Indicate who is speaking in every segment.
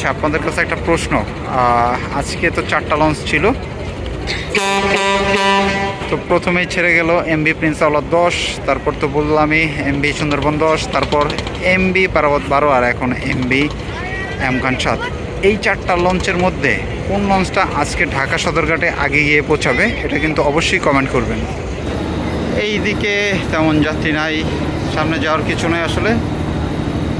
Speaker 1: আচ্ছা আপনাদের কাছে একটা প্রশ্ন। আজকে তো চারটা লঞ্চ ছিল। তো প্রথমেই ছেড়ে গেল এমবি প্রিন্স আওলাদ দশ, তারপর তো বললামই এমবি সুন্দরবন দশ, তারপর এমবি পারাবত বারো আর এখন এমবি এম খান সাত। এই চারটা লঞ্চের মধ্যে কোন লঞ্চটা আজকে ঢাকা সদরঘাটে আগে গিয়ে পৌঁছাবে, এটা কিন্তু অবশ্যই কমেন্ট করবেন। এই দিকে তেমন যাত্রী নাই, সামনে যাওয়ার কিছু নেই আসলে।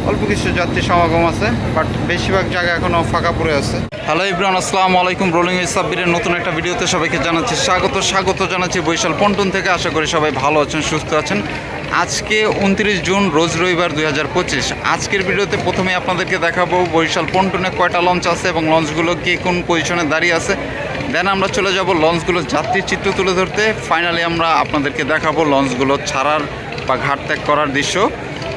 Speaker 1: অল্প কিছু যাত্রী সমাগম আছে বাট বেশিরভাগ জায়গা এখনও ফাঁকা পড়ে আছে। হ্যালো ইব্রান, আসসালামু আলাইকুম। রোলিং সাব্বিরের নতুন একটা ভিডিওতে সবাইকে জানাচ্ছি স্বাগত স্বাগত জানাচ্ছি বৈশাল পন্টন থেকে। আশা করি সবাই ভালো আছেন, সুস্থ আছেন। আজকে উনত্রিশ জুন, রোজ রবিবার দুই হাজার পঁচিশ। আজকের ভিডিওতে প্রথমে আপনাদেরকে দেখাবো বরিশাল পন্টনে কয়টা লঞ্চ আছে এবং লঞ্চগুলো কে কোন পজিশনে দাঁড়িয়ে আছে। দেন আমরা চলে যাব লঞ্চগুলোর যাত্রীর চিত্র তুলে ধরতে। ফাইনালি আমরা আপনাদেরকে দেখাবো লঞ্চগুলো ছাড়ার বা ঘাট ত্যাগ করার দৃশ্য।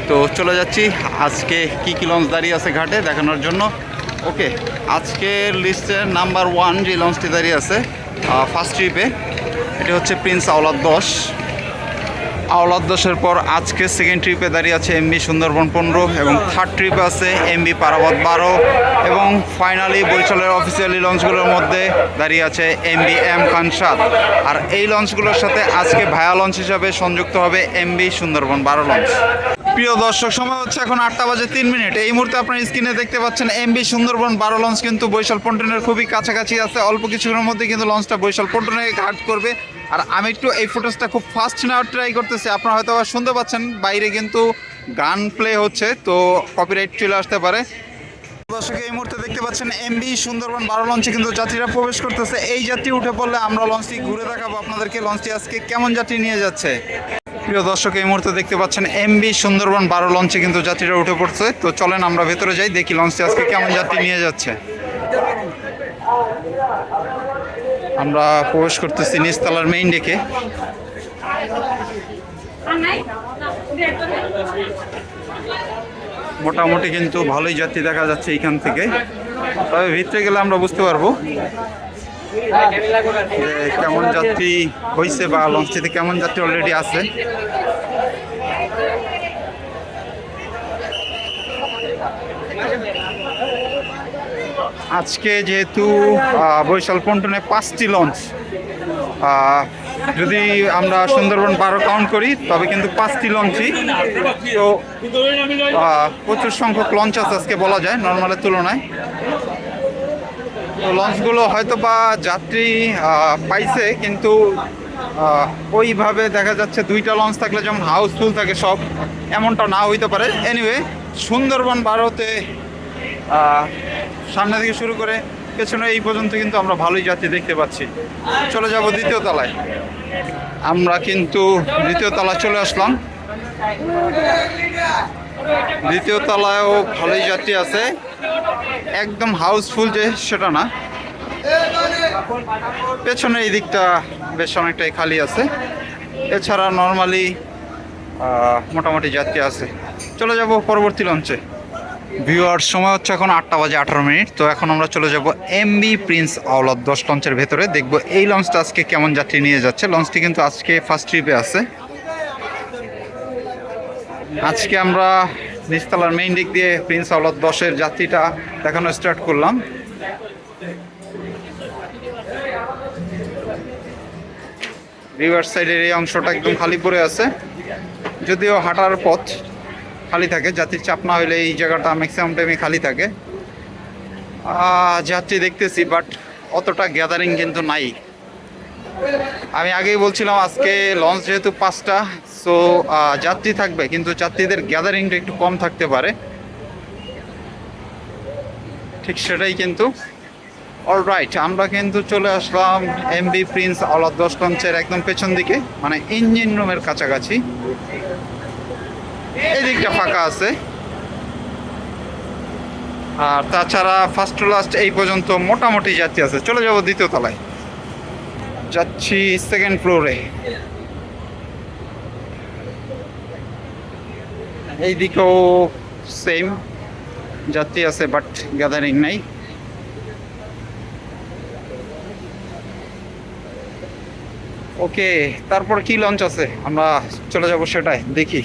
Speaker 1: তো চলে যাচ্ছি। আজকে কি কি লঞ্চ দাঁড়িয়ে আছে ঘাটে দেখানোর জন্য? ওকে আজকের লিস্টের নাম্বার ওয়ান যে লঞ্চটি দাঁড়িয়ে আছে ফার্স্ট ট্রিপে এটি হচ্ছে প্রিন্স আওলাদ দশ আওলাদ দশের পর আজকে সেকেন্ড ট্রিপে দাঁড়িয়ে আছে এমবি সুন্দরবন পনেরো এবং থার্ড ট্রিপে আছে এমবি পারাবত বারো এবং ফাইনালি বরিশালের অফিসিয়ালি লঞ্চগুলোর মধ্যে দাঁড়িয়ে আছে এমবি এম খান সাত আর এই লঞ্চগুলোর সাথে আজকে ভায়া লঞ্চ হিসাবে সংযুক্ত হবে এমবি সুন্দরবন বারো লঞ্চ প্রিয় দর্শক, সময় হচ্ছে এখন আটটা বাজে তিন মিনিট। এই মুহূর্তে আপনার স্ক্রিনে দেখতে পাচ্ছেন এমবি সুন্দরবন বারো লঞ্চ কিন্তু বৈশাল পন্টনের খুবই কাছাকাছি আছে। অল্প কিছুক্ষণের মধ্যে কিন্তু লঞ্চটা বৈশাল পন্টনে ঘাট করবে। আর আমি একটু এই ফুটেজটা খুব ফাস্ট নেওয়ার ট্রাই করতেছি। আপনারা হয়তো আবার শুনতে পাচ্ছেন, বাইরে কিন্তু গান প্লে হচ্ছে, তো কপিরাইট চলে আসতে পারে। দর্শক, এই মুহূর্তে দেখতে পাচ্ছেন এমবি সুন্দরবন বারো লঞ্চে কিন্তু যাত্রীরা প্রবেশ করতেছে। এই যাত্রী উঠে পড়লে আমরা লঞ্চটি ঘুরে দেখাবো। আপনাদেরকে লঞ্চটি আজকে কেমন যাত্রী নিয়ে যাচ্ছে? প্রিয় দর্শক, এই মুহূর্তে দেখতে পাচ্ছেন এমবি সুন্দরবন বারো লঞ্চে কিন্তু যাত্রীরা উঠে পড়ছে। তো চলেন আমরা ভেতরে যাই, দেখি লঞ্চটি আজকে কেমন যাত্রী নিয়ে যাচ্ছে। আমরা প্রবেশ করতেছি নিচতলার মেইন ডেকে। মোটামুটি কিন্তু ভালোই যাত্রী দেখা যাচ্ছে এইখান থেকে। তবে ভিতরে গেলে আমরা বুঝতে পারব। কেমন যাত্রী হয়েছে বা লঞ্চটিতে কেমন যাত্রী অলরেডি আছে? আজকে যেহেতু বরিশাল পন্টনে পাঁচটি লঞ্চ যদি আমরা সুন্দরবন বারো কাউন্ট করি, তবে কিন্তু পাঁচটি লঞ্চই তো প্রচুর সংখ্যক লঞ্চ আছে আজকে বলা যায় নর্মালের তুলনায়। লঞ্চগুলো হয়তো বা যাত্রী পাইছে, কিন্তু ওইভাবে দেখা যাচ্ছে দুইটা লঞ্চ থাকলে যেমন হাউসফুল থাকে সব, এমনটা না হইতে পারে। এনিওয়ে সুন্দরবন ভারতে সামনে থেকে শুরু করে পেছনে এই পর্যন্ত কিন্তু আমরা ভালোই যাত্রী দেখতে পাচ্ছি। চলে যাব দ্বিতীয় তলায়। আমরা কিন্তু দ্বিতীয় তলায় চলে আসলাম। দ্বিতীয় তলায়ও ভালোই যাত্রী আছে। একদম হাউসফুল যে সেটা না। পেছনে এই দিকটা বেশ অনেকটাই খালি আছে। এছাড়া নর্মালি মোটামুটি যাত্রী আছে। চলে যাব পরবর্তী লঞ্চে ভিউয়ার সময় হচ্ছে এখন আটটা বাজে আঠারো মিনিট। তো এখন আমরা চলে যাব এমবি প্রিন্স আওলাদ দশ লঞ্চের ভেতরে। দেখব এই লঞ্চটা আজকে কেমন যাত্রী নিয়ে যাচ্ছে। লঞ্চটি কিন্তু আজকে ফার্স্ট ট্রিপে আছে। আজকে আমরা নিচতলার মেইন দিক দিয়ে প্রিন্স আওলাদ দশের যাত্রীটা দেখানো স্টার্ট করলাম। রিভার সাইডের এই অংশটা একদম খালি পড়ে আছে। যদিও হাঁটার পথ খালি থাকে, যাত্রীর চাপ না হলে এই জায়গাটা ম্যাক্সিমাম টাইমে খালি থাকে। যাত্রী দেখতেছি বাট অতটা গ্যাদারিং কিন্তু নাই। আমি আগেই বলছিলাম, আজকে লঞ্চ যেহেতু পাঁচটা সো যাত্রী থাকবে, কিন্তু যাত্রীদের গ্যাদারিংটা একটু কম থাকতে পারে। ঠিক সেটাই কিন্তু। অল রাইট আমরা কিন্তু চলে আসলাম এমবি প্রিন্স আওলাদ দশ লঞ্চের একদম পেছন দিকে মানে ইঞ্জিন রুমের কাছাকাছি। এই দিকটা ফাঁকা আছে। আর তাছাড়া ফার্স্ট টু লাস্ট এই পর্যন্ত মোটামুটি যাত্রী আছে। চলে যাব দ্বিতীয় তলায়। যাচ্ছি সেকেন্ড ফ্লোরে এই দিকেও সেম যাত্রী আছে বাট গ্যাদারিং নাই। ওকে তারপর কি লঞ্চ আছে? আমরা চলে যাব সেটাই দেখি।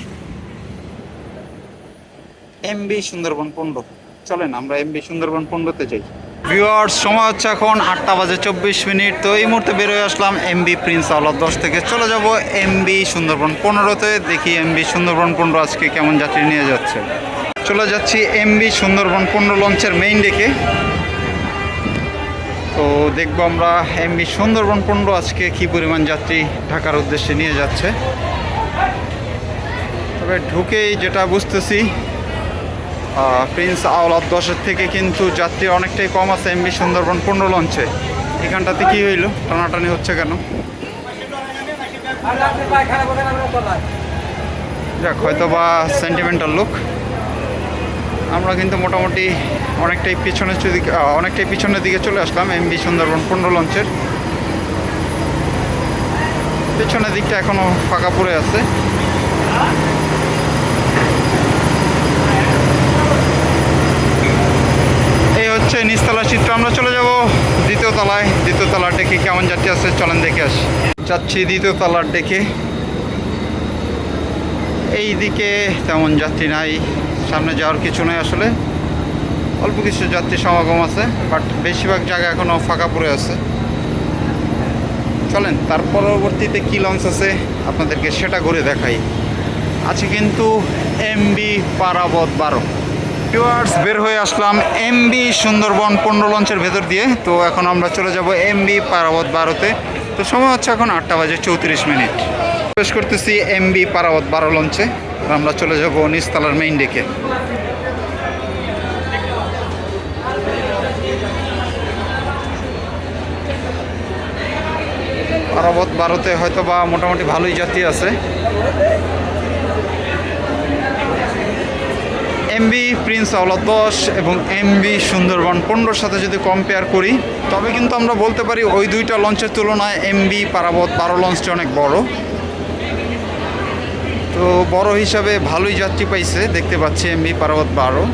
Speaker 1: এমবি সুন্দরবন পনেরো চলেন, আমরা এমবি সুন্দরবন পনেরোতে যাই। ভিউয়ার্স সময় হচ্ছে এখন আটটা বাজে চব্বিশ মিনিট। তো এই মুহূর্তে বেরোয় আসলাম এমবি প্রিন্স আওলাদ দশ থেকে। চলে যাব এমবি সুন্দরবন পনেরোতে। দেখি এমবি সুন্দরবন পনেরো আজকে কেমন যাত্রী নিয়ে যাচ্ছে। চলে যাচ্ছি এমবি সুন্দরবন পনেরো লঞ্চের মেইন ডেকে তো দেখব আমরা এমবি সুন্দরবন পনেরো আজকে কি পরিমাণ যাত্রী ঢাকার উদ্দেশ্যে নিয়ে যাচ্ছে। তবে ঢুকেই যেটা বুঝতেছি প্রিন্স আওলাদ দশের থেকে কিন্তু যাত্রী অনেকটাই কম আছে এমবি সুন্দরবন পনেরো লঞ্চে। এখানটাতে কি হইল? টানাটানি হচ্ছে কেন? যাক হয়তো বা সেন্টিমেন্টাল লুক আমরা কিন্তু মোটামুটি অনেকটাই পিছনের দিকে অনেকটাই পিছনের দিকে চলে আসলাম এমবি সুন্দরবন পনেরো লঞ্চের। পেছনের দিকটা এখনও ফাঁকা পড়ে আছে। এই হচ্ছে নিচতলার চিত্র। আমরা চলে যাব দ্বিতীয় তলায়। দ্বিতীয় তলার ডেকে কেমন যাত্রী আছে চলেন দেখে আসি। যাচ্ছি দ্বিতীয় তলার ডেকে। এই দিকে তেমন যাত্রী নাই। সামনে যাওয়ার কিছু নেই আসলে। অল্প কিছু যাত্রী সমাগম আছে বাট বেশিরভাগ জায়গা এখনও ফাঁকা পড়ে আছে। চলেন, তার পরবর্তীতে কী লঞ্চ আছে আপনাদেরকে সেটা ঘুরে দেখাই। আছে কিন্তু এমবি পারাবত বারো। টুয়ার্স বের হয়ে আসলাম এমবি সুন্দরবন পনেরো লঞ্চের ভেতর দিয়ে। তো এখন আমরা চলে যাব এমবি পারাবত বারোতে। তো সময় হচ্ছে এখন আটটা বাজে চৌত্রিশ মিনিট। প্রবেশ করতেছি এমবি পারাবত বারো লঞ্চে। আমরা চলে যাব নিস্তালার মেইন ডেকে পারাবত বারোতে হয়তো বা মোটামুটি ভালোই জাতি আছে। এমবি প্রিন্স আওলা দশ এবং এমবি সুন্দরবন পনেরোর সাথে যদি কম্পেয়ার করি, তবে কিন্তু আমরা বলতে পারি ওই দুইটা লঞ্চের তুলনায় এমবি পারাবত বারো লঞ্চটি অনেক বড়। তো বড় হিসাবে ভালোই যাত্রী পাইছে, দেখতে পাচ্ছি এমবি পারাবত বারো।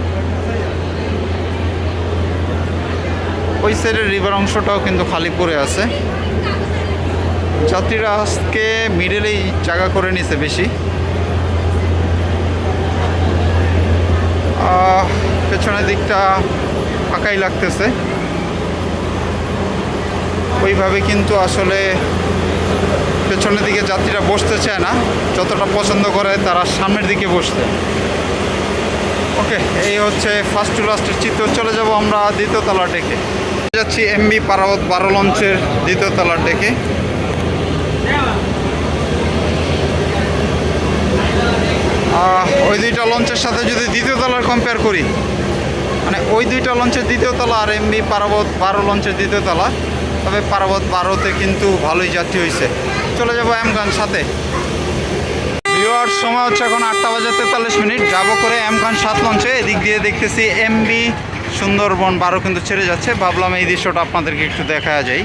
Speaker 1: ওই সাইডের রিভার অংশটাও কিন্তু খালি পড়ে আছে। যাত্রীরা আজকে মিডলেই জায়গা করে নিছে বেশি। পেছনের দিকটা ফাঁকাই লাগতেছে। ওইভাবে কিন্তু আসলে পেছনের দিকে যাত্রীরা বসতে চায় না। যতটা পছন্দ করে তারা সামনের দিকে বসতে ওকে, এই হচ্ছে ফার্স্ট টু লাস্টের চিত্র। চলে যাব আমরা দ্বিতীয় তলার ডেকে। যাচ্ছি এমবি পারাবত বারো লঞ্চের দ্বিতীয় তলার ডেকে। ওই দুইটা লঞ্চের সাথে যদি দ্বিতীয় তলার কম্পেয়ার করি মানে ওই দুইটা লঞ্চের দ্বিতীয় তলা আর এমবি পারাবত বারো লঞ্চের দ্বিতীয় তলা, তবে পারাবত বারোতে কিন্তু ভালোই যাত্রী হয়েছে চলে যাব এমগান সাথে। ভিওয়ার সময় হচ্ছে এখন আটটা বাজে তেতাল্লিশ মিনিট। যাব করে এম খান সাত লঞ্চে। এদিক দিয়ে দেখতেছি এমবি সুন্দরবন বারো কিন্তু ছেড়ে যাচ্ছে। ভাবলাম এই দৃশ্যটা আপনাদেরকে একটু দেখা যায়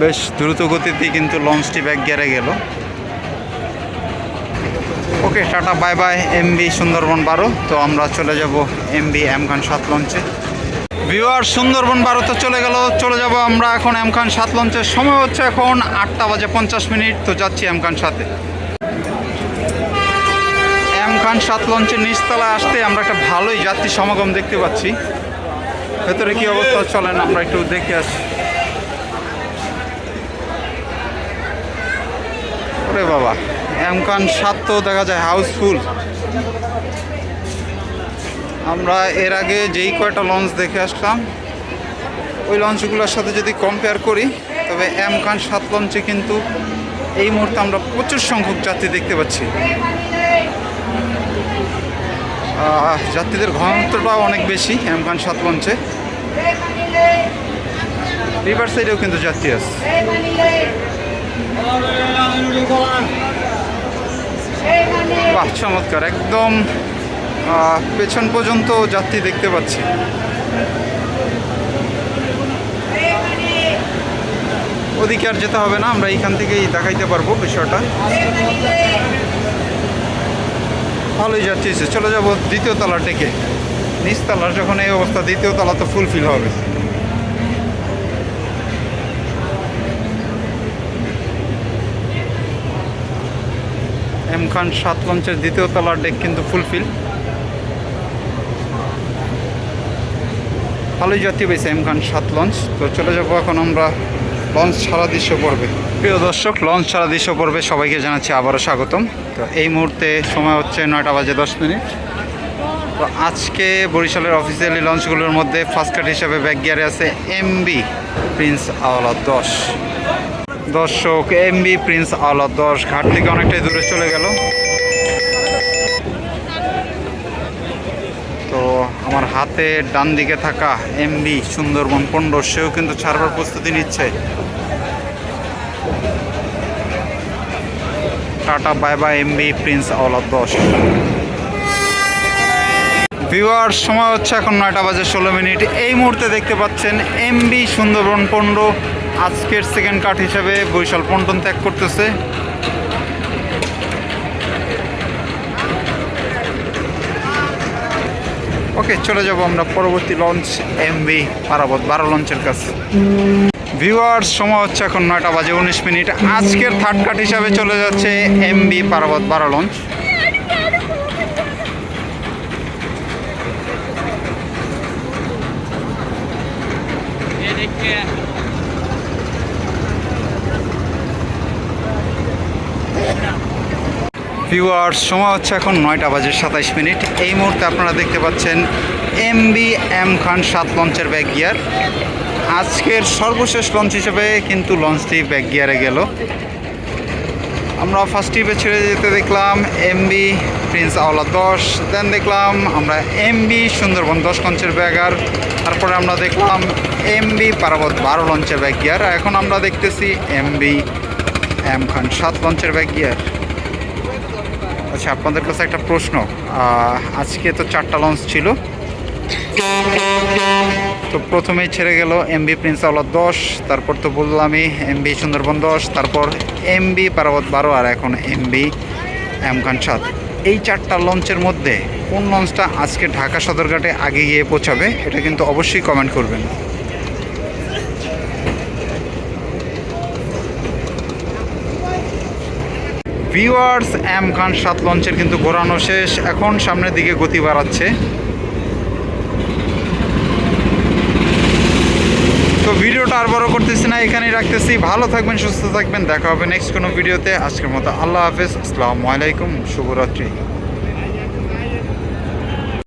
Speaker 1: বেশ দ্রুত গতিতে কিন্তু লঞ্চটি ব্যাক গেড়ে গেল। Okay tata bye bye MV Sundarban বারো তো আমরা চলে যাব এমবি এম খান সাত লঞ্চে ভিউয়ার সুন্দরবন বারোতে চলে গেল, চলে যাব আমরা এখন এম খান সাত লঞ্চের সময় হচ্ছে এখন আটটা বাজে পঞ্চাশ মিনিট, তো যাচ্ছি এম খান সাথে এম খান সাত লঞ্চের নিচতলায় আসতে আমরা একটা ভালোই যাত্রী সমাগম দেখতে পাচ্ছি। ভেতরে কি অবস্থা, চলেন আমরা একটু দেখে আসি। ওরে বাবা। এমকান সাত তো দেখা যায় হাউসফুল। আমরা এর আগে যেই কয়টা লঞ্চ দেখে আসলাম, ওই লঞ্চগুলোর সাথে যদি কম্পেয়ার করি, তবে এমকান সাত লঞ্চে কিন্তু এই মুহূর্তে আমরা প্রচুর সংখ্যক যাত্রী দেখতে পাচ্ছি। যাত্রীদের ঘনত্বটাও অনেক বেশি এমকান সাত লঞ্চে। রিভার সাইডেও কিন্তু যাত্রী আছে। বাহ, চমৎকার। একদম পেছন পর্যন্ত যাত্রী দেখতে পাচ্ছি। ওদিকে আর যেতে হবে না, আমরা এইখান থেকেই দেখাইতে পারব বিষয়টা। ভালোই যাত্রী চলে যাব দ্বিতীয় তলার ডেকে নিচতলার যখন এই অবস্থা, দ্বিতীয় তলা তো ফুলফিল হবে। এম খান সাত লঞ্চের দ্বিতীয় তলার ডেক কিন্তু ফুলফিল ভালোই যাত্রী পেয়েছে এম খান সাত লঞ্চ তো চলে যাব এখন আমরা লঞ্চ ছাড়া দৃশ্য পড়বে প্রিয় দর্শক লঞ্চ ছাড়া দৃশ্য পড়বে সবাইকে জানাচ্ছি আবারও স্বাগতম। তো এই মুহূর্তে সময় হচ্ছে নয়টা বাজে দশ মিনিট। তো আজকে বরিশালের অফিসিয়ালি লঞ্চগুলোর মধ্যে ফার্স্ট কাট হিসাবে ব্যাক গিয়ারে আছে এমবি প্রিন্স আওয়ালা দশ। দর্শক এম এমবি প্রিন্স আওয়ালা দশ, ঘাট থেকে অনেকটাই দূরে চলে গেল। তো আমার হাতে ডান দিকে থাকা এমবি সুন্দরবন পনেরো সেও কিন্তু ছাড়বার প্রস্তুতি নিচ্ছে। Tata, bye bye MV Prince Awala দশ। ভিউয়ার সময় হচ্ছে এখন নয়টা বাজে ষোলো মিনিট। এই মুহূর্তে দেখতে পাচ্ছেন এমবি সুন্দরবন পনেরো আজকের সেকেন্ড কাট হিসাবে বরিশাল পন্টন ত্যাগ করতেছে। ওকে চলে যাব আমরা পরবর্তী লঞ্চ এমবি পারাবত, বারো লঞ্চের কাছে। ভিউয়ার্স সময় হচ্ছে এখন নয়টা বাজে উনিশ মিনিট। আজকের থার্ড কাট হিসাবে চলে যাচ্ছে এমবি পারাবত, বারো লঞ্চ ভিউয়ার্স সময় হচ্ছে এখন নয়টা বাজে সাতাইশ মিনিট। এই মুহূর্তে আপনারা দেখতে পাচ্ছেন এম বি এম খান সাত লঞ্চের ব্যাক গিয়ার আজকের সর্বশেষ লঞ্চ হিসেবে কিন্তু লঞ্চটি ব্যাক গিয়ারে গেল। আমরা ফার্স্ট ট্রিপে ছেড়ে যেতে দেখলাম এমবি প্রিন্স আওলা দশ দেন দেখলাম আমরা এমবি সুন্দরবন দশ লঞ্চের ব্যাগার তারপরে আমরা দেখলাম এমবি পারাবত বারো লঞ্চের ব্যাক গিয়ার এখন আমরা দেখতেছি এমবি এম খান, সাত লঞ্চের ব্যাগ গিয়ার আচ্ছা আপনাদের কাছে একটা প্রশ্ন আজকে তো চারটা লঞ্চ ছিল। তো প্রথমেই ছেড়ে গেল এমবি প্রিন্স আওলা দশ, তারপর তো বললামই এমবি সুন্দরবন দশ, তারপর এমবি পারাবত বারো আর এখন এমবি এম খান সাত। এই চারটা লঞ্চের মধ্যে কোন লঞ্চটা আজকে ঢাকা সদরঘাটে আগে গিয়ে পৌঁছাবে, এটা কিন্তু অবশ্যই কমেন্ট করবেন। ভিউয়ার্স এম খান সাত লঞ্চের কিন্তু ঘোরানো শেষ। এখন সামনের দিকে গতি বাড়াচ্ছে। তো ভিডিওটা আর বড় করতেছি না, এখানেই রাখতেছি। ভালো থাকবেন, সুস্থ থাকবেন। দেখা হবে নেক্সট কোনো ভিডিওতে আজকের মতো আল্লাহ হাফেজ। আসসালামু আলাইকুম, শুভরাত্রি।